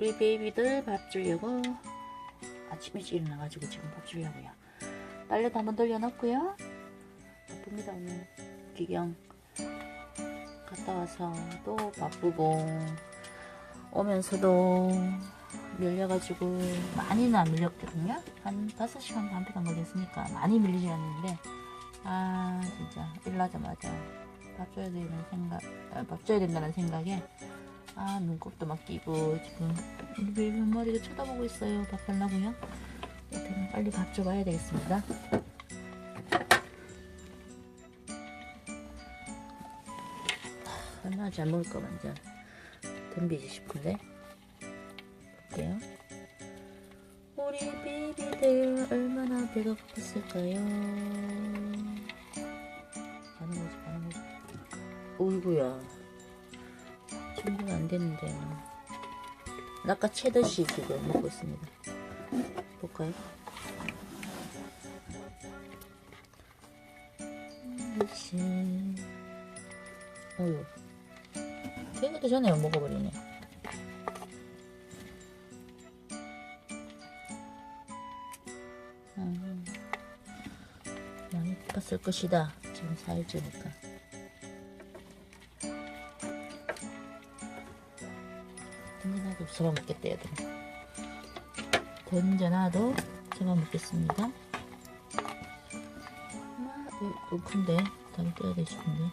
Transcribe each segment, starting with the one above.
우리 베이비들 밥 주려고 아침 일찍 일어나가지고 지금 밥 주려고요. 빨래도 한번 돌려놓고요. 바쁩니다 오늘 기경 갔다 와서 또 바쁘고 오면서도 밀려가지고 많이는 안 밀렸거든요. 한 5시간 반밖에 안 걸렸으니까 많이 밀리지 않는데 아 진짜 일나자마자 밥 줘야 되는 생각 아, 밥 줘야 된다는 생각에 아 눈곱도 막 끼고 지금 우리 베이비 머리가 쳐다보고 있어요 밥 달라고요? 빨리 밥 줘봐야 되겠습니다. 아, 얼마나 잘 먹을까 완전 덤비지 싶은데? 볼게요. 우리 베이비들 얼마나 배가 고팠을까요? 가는 거지 어이구야 준비가 안 됐는데. 아까 채듯이 지금 먹고 있습니다. 볼까요? 이씨 어휴 되기도 전에 먹어버리네. 음, 많이 컸을 것이다. 지금 4일째니까 던져놔도 잡아먹겠다 얘들아 던져놔도 잡아먹겠습니다. 아, 좀 큰데? 다리 떼야 돼 싶은데.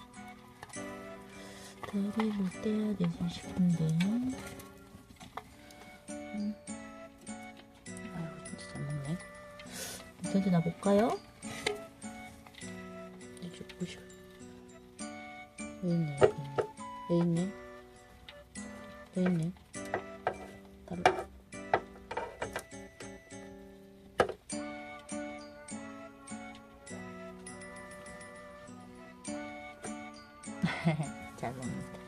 다리를 떼야 되지 싶은데. 음. 아이고 진짜 잘 먹네. 던져놔 볼까요? 이쪽 보시오 여기 있네? 여기 있네? 여기 있네 바로 잘 먹는다